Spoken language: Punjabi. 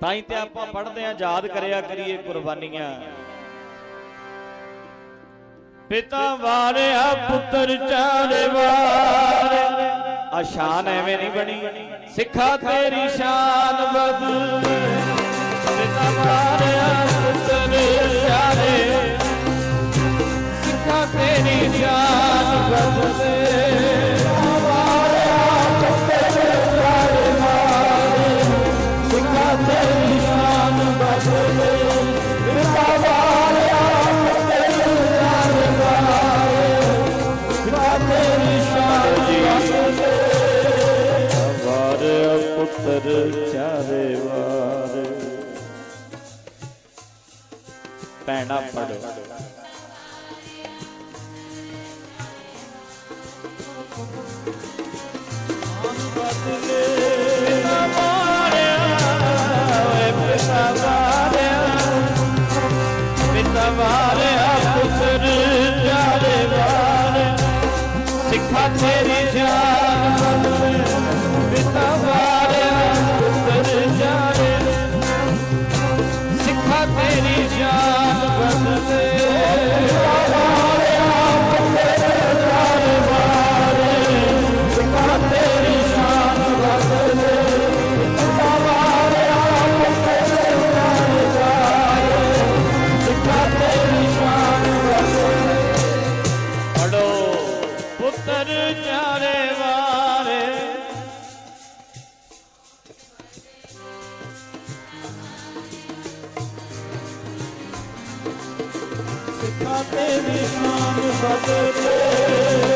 ਤਾਂ ਹੀ ਤੇ ਆਪਾਂ ਪੜ੍ਹਦੇ ਆਂ ਯਾਦ ਕਰਿਆ ਕਰੀਏ ਕੁਰਬਾਨੀਆਂ। ਪਿਤਾ ਵਾਰਿਆ ਪੁੱਤਰ ਚਾਰੇ ਵਾਰ। ਆ ਸ਼ਾਨ ਐਵੇਂ ਨਹੀਂ ਬਣੀ। ਸਿੱਖਾ ਤੇਰੀ ਸ਼ਾਨ ਬਦਲ ਪਿਤਾ ਪੈਣਾ ਪੜੋ। ਪਿਤਾ ਵਾਰਿਆ ਓਏ ਪਿਤਾ ਵਾਰਿਆ ਪਿਤਾ ਵਾਰਿਆ ਪੁੱਤਰ ਜਾਰੇ ਵਾਰਿਆ ਸਿੱਖਾ ਤੇਰੀ ਸਿੱਖਾ ਤੇਰੀ ਸ਼ਾਨ ਬਦਲੇ